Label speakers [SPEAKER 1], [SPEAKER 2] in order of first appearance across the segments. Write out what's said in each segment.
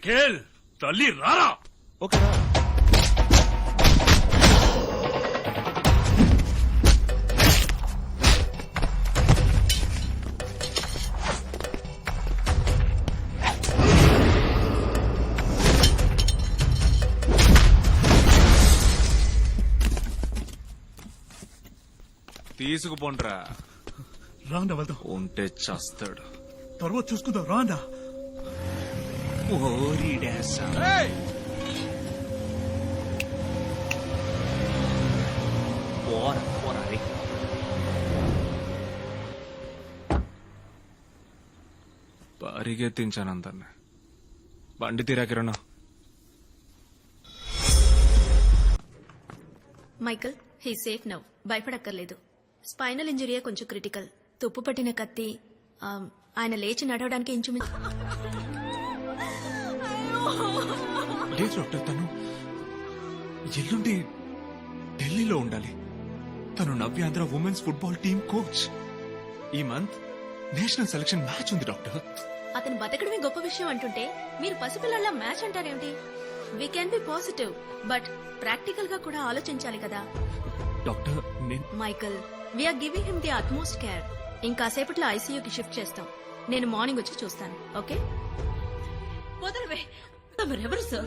[SPEAKER 1] Michael తల్లి రారా.
[SPEAKER 2] ఓకేనా తీసుకుపోండ్రా.
[SPEAKER 3] రాండా వెళ్దాం.
[SPEAKER 2] ఉంటే చస్తాడు.
[SPEAKER 3] తర్వాత చూసుకుందాం. రాండా.
[SPEAKER 2] ఓరిడేసా పోరా పోరా రే. పరిగెత్తించాను అందరిని బండి తీరా Kiran
[SPEAKER 4] Michael he safe now భయపడక్కర్లేదు. Spinal ఇంజరీయే కొంచెం క్రిటికల్. తుప్పు పట్టిన కత్తి ఆయన లేచి నడవడానికి ఇంచుమించు
[SPEAKER 2] లేదు డాక్టర్ తను ఎల్లుండి ఢిల్లీలో ఉండాలి. తను Navyandhra women's football team coach ఈ మంత్ నేషనల్ సెలక్షన్ మ్యాచ్ ఉంది డాక్టర్.
[SPEAKER 4] అతను బతకడమే గొప్ప విషయం అంటుంటే మీరు పసిపిల్లల match అంటారేమిటి? We can be positive but ప్రాక్టికల్గా కూడా ఆలోచించాలి కదా.
[SPEAKER 2] డాక్టర్ నేను
[SPEAKER 4] Michael we are giving him the utmost care ఇంకాసేపట్లో ఐసీయూకి షిఫ్ట్ చేస్తాం. నేను మార్నింగ్ వచ్చి చూస్తాను ఓకే
[SPEAKER 5] వదలవే. తమరెవరు సార్?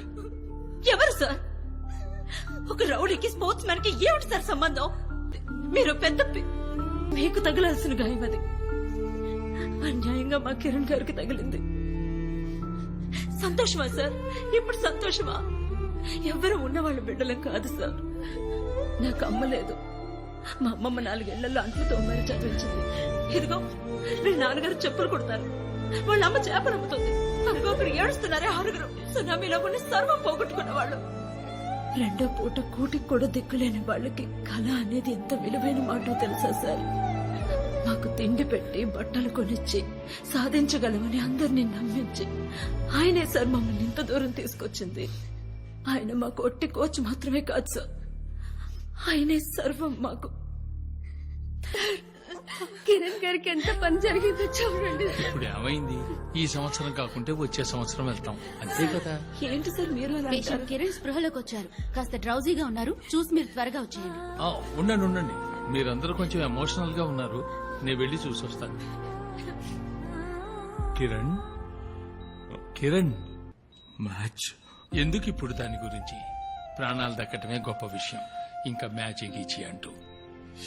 [SPEAKER 5] ఎవరు సార్? ఒక రౌడీకి స్పోర్ట్స్ మ్యాన్కి ఏమిటి సార్ సంబంధం? మీరు పెద్ద మీకు తగలాల్సిన గాయం అది. అన్యాయంగా మా కిరణ్ గారికి తగిలింది. సంతోషమా సార్? ఇప్పుడు సంతోషమా? ఎవరు ఉన్నవాళ్ళ బిడ్డలం కాదు సార్. నాకు అమ్మ లేదు. మా అమ్మమ్మ నాలుగేళ్ళలో అంట్లు తోమారి చదివించింది. ఇదిగో వీళ్ళ నాన్నగారు చెప్పులు కొడతారు. వాళ్ళ అమ్మ చేపలు అమ్ముతుంది. ఒకరు ఏడుస్తున్నారే ఆరుగురు. సునామీలో కొన్ని సర్వం పోగొట్టుకున్న వాళ్ళు రెండో పూట కూటికి కూడా దిక్కులేని వాళ్ళకి కళ అనేది ఎంత విలువైన మాట తెలుసా సార్? మాకు తిండి పెట్టి బట్టలు కొనిచ్చి సాధించగలమని అందరినీ నమ్మించి ఆయనే సార్ మమ్మల్ని ఇంత దూరం తీసుకొచ్చింది. ఆయన మాకు ఒట్టి కోచ్ మాత్రమే కాదు సార్. ఆయనే సర్వం మాకు. కిరణ్ గారికి ఎంత పని జరిగిందో చూడండి.
[SPEAKER 6] ఇప్పుడు ఏమైంది? ఈ సంవత్సరం కాకుంటే వచ్చే సంవత్సరం వెళ్తాం. అంతే కదా?
[SPEAKER 5] ఏంటి సార్ మీరు అలా
[SPEAKER 7] పేషెంట్
[SPEAKER 5] అంటారు?
[SPEAKER 7] కిరణ్ స్పృహలోకి వచ్చారు. కాస్త డ్రౌజీగా ఉన్నారు. చూసి మీరు త్వరగా వచ్చేయండి.
[SPEAKER 6] ఆ, ఉండండి ఉండండి. మీరందరూ కొంచెం ఎమోషనల్గా ఉన్నారు. నేను వెళ్ళి చూసి వస్తాను కిరణ్? కిరణ్?
[SPEAKER 2] మ్యాచ్.
[SPEAKER 6] ఎందుకు ఇప్పుడు దాని గురించి? ప్రాణాలు దక్కటమే గొప్ప విషయం. ఇంకా మ్యాచ్ గీచి అంటూ.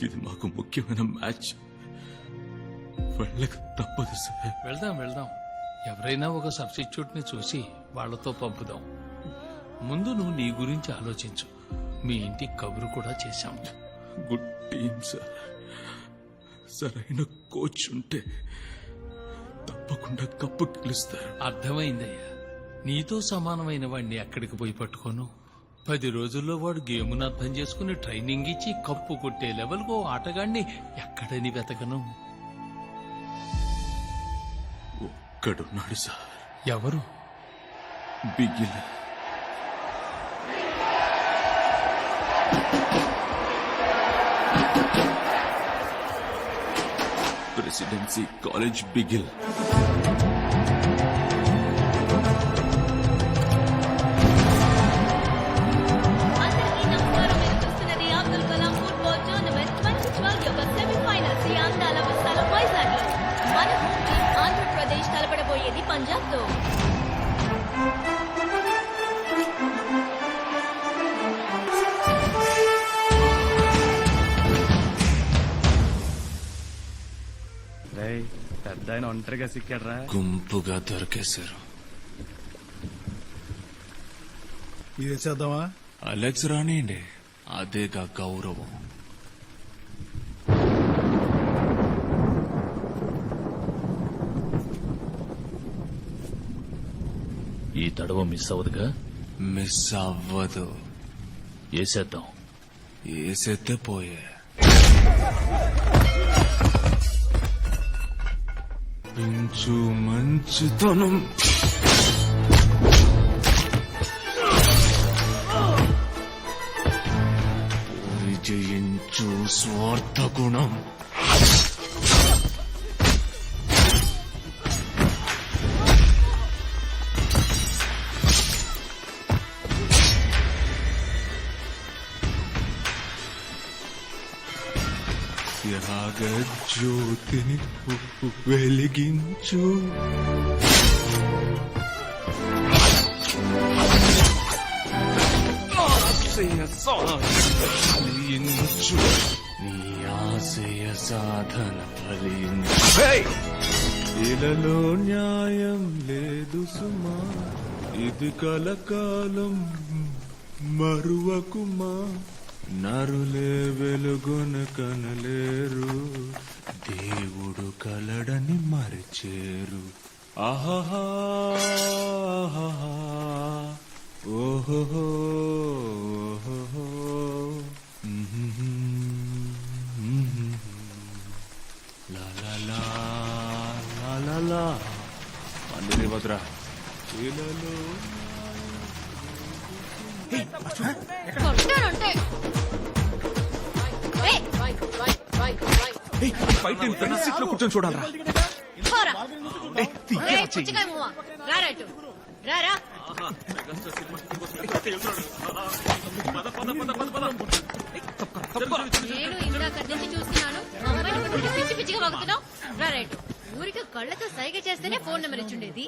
[SPEAKER 2] ఇది మాకు ముఖ్యమైన మ్యాచ్. వెళ్ళక తప్పదు సార్.
[SPEAKER 6] వెళ్దాం వెళ్దాం. ఎవరైనా ఒక సబ్స్టిట్యూట్ని చూసి వాళ్ళతో పంపుదాం. ముందు నువ్వు నీ గురించి ఆలోచించు. మీ ఇంటికి కబురు కూడా చేశాం.
[SPEAKER 2] గుడ్ టీమ్ సార్ సరైన కోచ్ ఉంటే తప్పకుండా కప్పు గెలుస్తారు.
[SPEAKER 6] అర్థమైందయ్యా. నీతో సమానమైన వాడిని ఎక్కడికి పోయి పట్టుకోను? పది రోజుల్లో వాడు గేమును అర్థం చేసుకుని ట్రైనింగ్ ఇచ్చి కప్పు కొట్టే లెవెల్కు ఆటగాడిని ఎక్కడని వెతకను?
[SPEAKER 2] ఒక్కడున్నాడు సార్.
[SPEAKER 6] ఎవరు?
[SPEAKER 2] బిగిల్. Presidency college Bigil.
[SPEAKER 3] ఆయన ఒంటరిగా సిక్కాడ్రా?
[SPEAKER 2] గుంపుగా దొరికేశారు.
[SPEAKER 3] ఇది చేద్దామా?
[SPEAKER 2] అలెక్స్ రానియండి అదేగా గౌరవం.
[SPEAKER 8] ఈ తడవ మిస్ అవ్వదుగా?
[SPEAKER 2] మిస్ అవ్వదు.
[SPEAKER 8] వేసేద్దాం
[SPEAKER 2] ఏసెత్తే పోయే. పెంచు మంచుతనం. విజయించు స్వార్థ గుణం. నాగజ్యోతిని వెలిగించు. ఆశయ ఫలించు నీ ఆశయ సాధన ఫలించు ఇలలో న్యాయం లేదు సుమా. ఇది కలకాలం మరువకుమా. నరులే వెలుగున కనలేరు దేవుడు కలడని మరిచేరు. ఆహాహా ఓహో లా లా లా లా లా లా. అందుకే భద్రా.
[SPEAKER 9] కొట్టారంటే
[SPEAKER 2] సీట్లో కూర్చొని చూడాలరా.
[SPEAKER 9] నేను ఇందాక నుంచి చూస్తున్నాను. పిచ్చి పిచ్చిగా వాగుతున్నావు. ఊరికి కళ్ళతో సైగ చేస్తేనే ఫోన్ నెంబర్ ఇచ్చుండేది.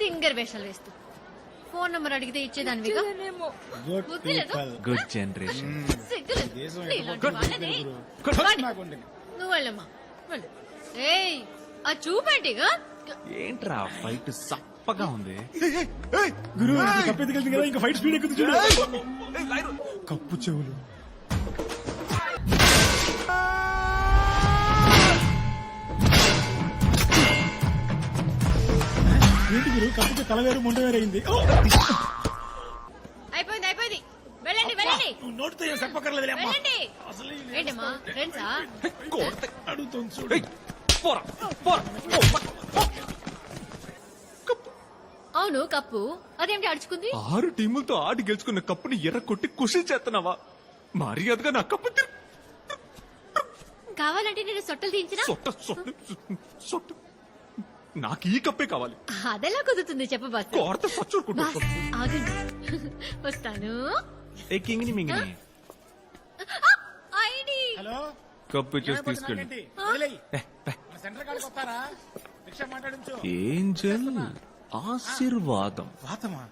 [SPEAKER 9] తింగర్ వేషాలు వేస్తూ. ఫోన్ నెంబర్ అడిగితే లేదు
[SPEAKER 2] గుడ్ జనరేషన్
[SPEAKER 9] వాళ్ళని. వాడి. నువ్వు వెళ్ళమ్మా. వెళ్ళు. ఏయ్ ఆ చూపేంటిగా
[SPEAKER 2] ఏంట్రా ఫైట్ సప్పగా ఉంది?
[SPEAKER 10] గురు కప్పు ఎత్తుకెళ్తుంది కదా ఇంకా ఫైట్ స్పీడ్ ఎక్కుతుంది చూడు. కప్పు చెవులు. ఏంటి గురు? కప్పుకి తల వేరు ముండ వేరు అయింది. ఓ!
[SPEAKER 9] అయిపోయింది అయిపోయింది. వెళ్ళండి వెళ్ళండి.
[SPEAKER 10] నువ్వు నోటితో ఏం చెప్పక్కర్లేదులే అమ్మా.
[SPEAKER 9] వెళ్ళండి. ఏంటమ్మా ఫ్రెండ్సా?
[SPEAKER 10] అడుగుతుంది చూడు.
[SPEAKER 2] పోరా పోరా.
[SPEAKER 9] అవును కప్పు. అదేంటి అడుచుకుంది?
[SPEAKER 2] ఆరు టీములతో ఆడి గెలుచుకున్న కప్పుని ఎర్ర కొట్టి కుషి చేస్తున్నావా? మర్యాదగా నా కప్పు తిరు.
[SPEAKER 9] కావాలంటే నేను సొట్టలు తీయించిన?
[SPEAKER 2] సొట్ట సొట్ట సొట్ట. నాకు ఈ కప్పే కావాలి.
[SPEAKER 9] అదెలా కుదురుతుంది చెప్పు బాస్.
[SPEAKER 2] కోరత సచ్చూరుకుంటా
[SPEAKER 9] బాస్ ఆగండి. వస్తాను.
[SPEAKER 2] ఏ కింగిని మింగిని?
[SPEAKER 9] ఐడి.
[SPEAKER 10] హలో?
[SPEAKER 2] కప్పు ఇచ్చేసి తీసుకెళ్ళి.
[SPEAKER 10] ఏంటి? వదిలేయ్. మన సెంటర్ కాడికి వస్తారా? రిక్షా మాట్లాడించు.
[SPEAKER 2] ఏంజల్ ఆశీర్వాదం.
[SPEAKER 10] వాతమా.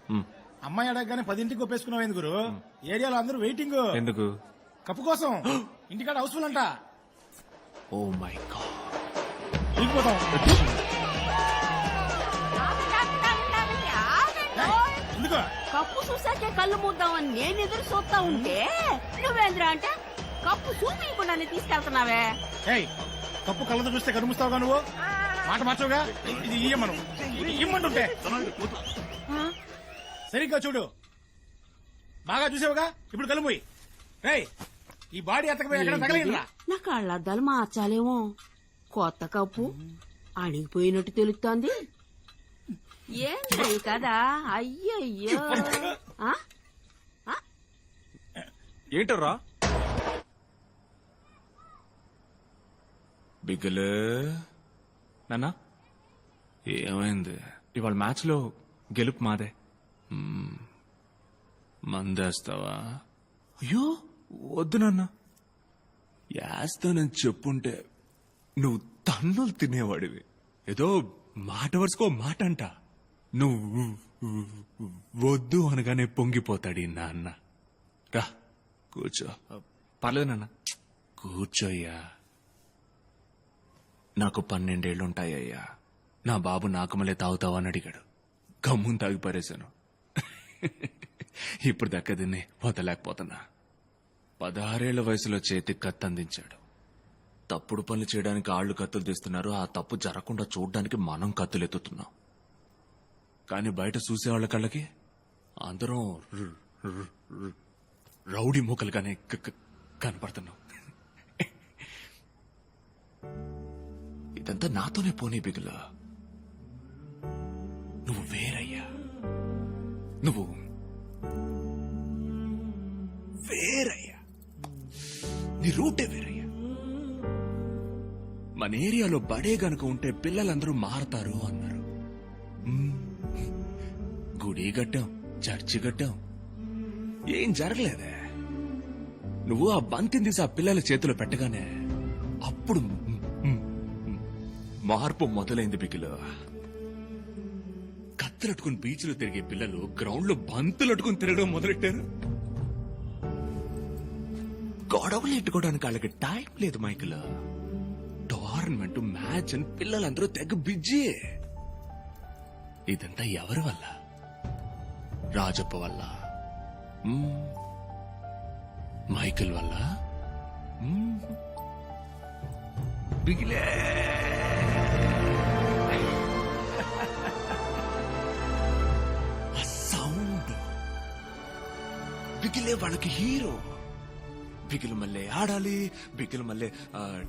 [SPEAKER 10] అమ్మాయి అడగగానే పదింటికి ఒప్పేసుకున్నావు గురు? ఏరియాలో అందరూ వెయిటింగ్.
[SPEAKER 2] ఎందుకు?
[SPEAKER 10] కప్పు కోసం. ఇంటికాడ హౌస్ఫుల్ అంట.
[SPEAKER 2] Oh my god.
[SPEAKER 10] వెళ్ళిపోతాం.
[SPEAKER 7] కప్పు చూసాకే కళ్ళు మూద్దామని నేను ఎదురు చూస్తా ఉంటే నువ్వేంద్రా అంటే కప్పు చూపించకుండానే తీసుకెళ్తున్నావే?
[SPEAKER 10] ఏయ్ కప్పు కళ్ళతో చూస్తే కరుముస్తావుగా నువ్వు? మాట మార్చవుగా? ఇది ఇయ్యమను ఇది ఇమ్మంటుంటే. సరిగ్గా చూడు. బాగా చూసావుగా? ఇప్పుడు పోయి రేయ్ ఈ బాడీ ఎత్తకపోయి ఎక్కడ తగలేదురా?
[SPEAKER 7] నా కళ్ళద్దాలు మార్చాలేమో. కొత్త కప్పు అణిగిపోయినట్టు తెలుస్తోంది. ఏంద్రా ఈ కదా అయ్యయ్యో. ఆ?
[SPEAKER 2] ఏంటరా బిగ్గలే నాన్న? ఏమైంది? ఇవాళ మ్యాచ్లో గెలుపు మాదే. మందేస్తావా? అయ్యో వద్దు నాన్న. యాస్తానని చెప్పుంటే నువ్వు తన్నులు తినేవాడివి. ఏదో మాట వరుసుకో మాట అంట నువ్వు వద్దు అనగానే పొంగిపోతాడు ఈ నాన్న. రా కూర్చో. పర్లేదు నాన్న. కూర్చోయ్యా. నాకు పన్నెండేళ్ళుంటాయ్యా నా బాబు నాకమలే తాగుతావా అని అడిగాడు. గమ్మును తాగి పారేశాను ఇప్పుడు దక్క దీన్ని వదలేకపోతున్నా. పదహారేళ్ళ వయసులో చేతికి కత్తి అందించాడు. తప్పుడు పనులు చేయడానికి ఆళ్ళు కత్తులు తీస్తున్నారు. ఆ తప్పు జరగకుండా చూడడానికి మనం కత్తులు ఎత్తుతున్నాం కానీ బయట చూసేవాళ్ళ కళ్ళకి అందరం రౌడీ మూకలుగానే క- కనపడుతున్నాం. ఇదంతా నాతోనే పోనీ బిగుల. నువ్వు వేరయ్యా. నువ్వు వేరయ్యా. నీ రూటే వేరయ్యా. మన ఏరియాలో బడే గనుక ఉంటే పిల్లలందరూ మారతారు అన్నారు. గుడి కట్టాం చర్చి కట్టాం. ఏం జరగలేదే? నువ్వు ఆ బంతిని తీసి ఆ పిల్లల చేతిలో పెట్టగానే అప్పుడు మార్పు మొదలైంది బిగిలో కత్తెలట్టుకుని బీచ్లో తిరిగే పిల్లలు గ్రౌండ్లో బంతులట్టుకుని తిరగడం మొదలెట్టారు? గొడవలు ఎట్టుకోవడానికి వాళ్ళకి టైం లేదు మైకిల్. టోర్నమెంట్ మ్యాచ్ అని పిల్లలందరూ తెగ బిజీ. ఇదంతా ఎవరి వల్ల? రాజప్ప వల్ల? మైకిల్ వల్ల? బిగిలే! సౌండ్. బిగిలే వాళ్ళకి హీరో. బిగిలు మళ్ళీ ఆడాలి బిగిలు మళ్ళీ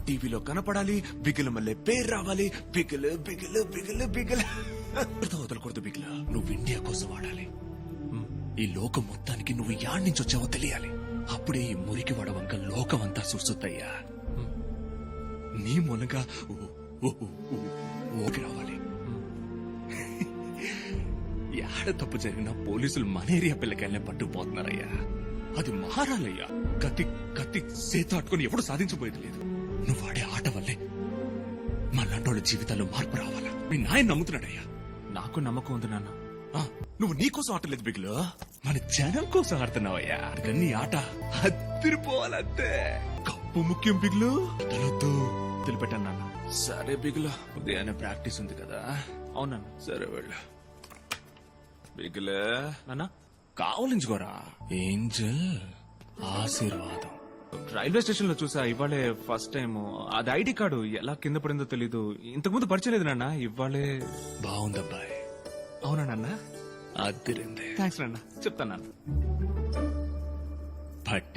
[SPEAKER 2] టీవీలో కనపడాలి బిగిలు మళ్ళీ పేరు రావాలి బిగిలు బిగిలు బిగిలు బిగిలు. వదలకూడదు బిగిలు? నువ్వు ఇండియా కోసం ఆడాలి. ఈ లోకం మొత్తానికి నువ్వు యాడ్ నుంచి వచ్చావో తెలియాలి. అప్పుడే ఈ మురికి వడవంక లోకం అంతా చూస్తుందయ్యా నీ ఓ- ఓకి రావాలి. యాడ తప్పు జరిగినా పోలీసులు మలేరియా పిల్లకాయలనే పట్టుకుపోతున్నారయ్యా. అది మారాలయ్యా కత్తి కత్తి సేత అట్టుకుని ఎప్పుడు సాధించబోయేది లేదు. నువ్వు ఆడే ఆట వల్లే మళ్ళంటోళ్ళ జీవితాల్లో మార్పు రావాలా? మీ నాయన నమ్ముతున్నాడయ్యా. నాకు నమ్మకం ఉంది నాన్న. నువ్వు నీ కోసం ఆటలేదు బిగులు. మన జనం కోసం ఆడుతున్నావయ్యా. అందుకని నీ ఆట అదిరిపోవాలంతే. కప్పు ముఖ్యం బిగులు తలొద్దు తెలిపెట్టాను నాన్న. సరే బిగులు ఉదయాన్నే ప్రాక్టీస్ ఉంది కదా. అవునన్నా. సరే వెళ్ళు. బిగులు నాన్న. కావలించుకోరా. ఏంజల్. ఆశీర్వాదం. రైల్వే స్టేషన్లో చూసా ఇవాళే ఫస్ట్ టైం అది ఐడి కార్డు ఎలా కింద పడిందో తెలీదు. ఇంతకు ముందు పరిచయం లేదు నాన్న ఇవాళే బాగుందబ్బాయి. అవునా నాన్న? అదిరింది థ్యాంక్స్ నాన్న చెప్తాను నాన్న. పట్టి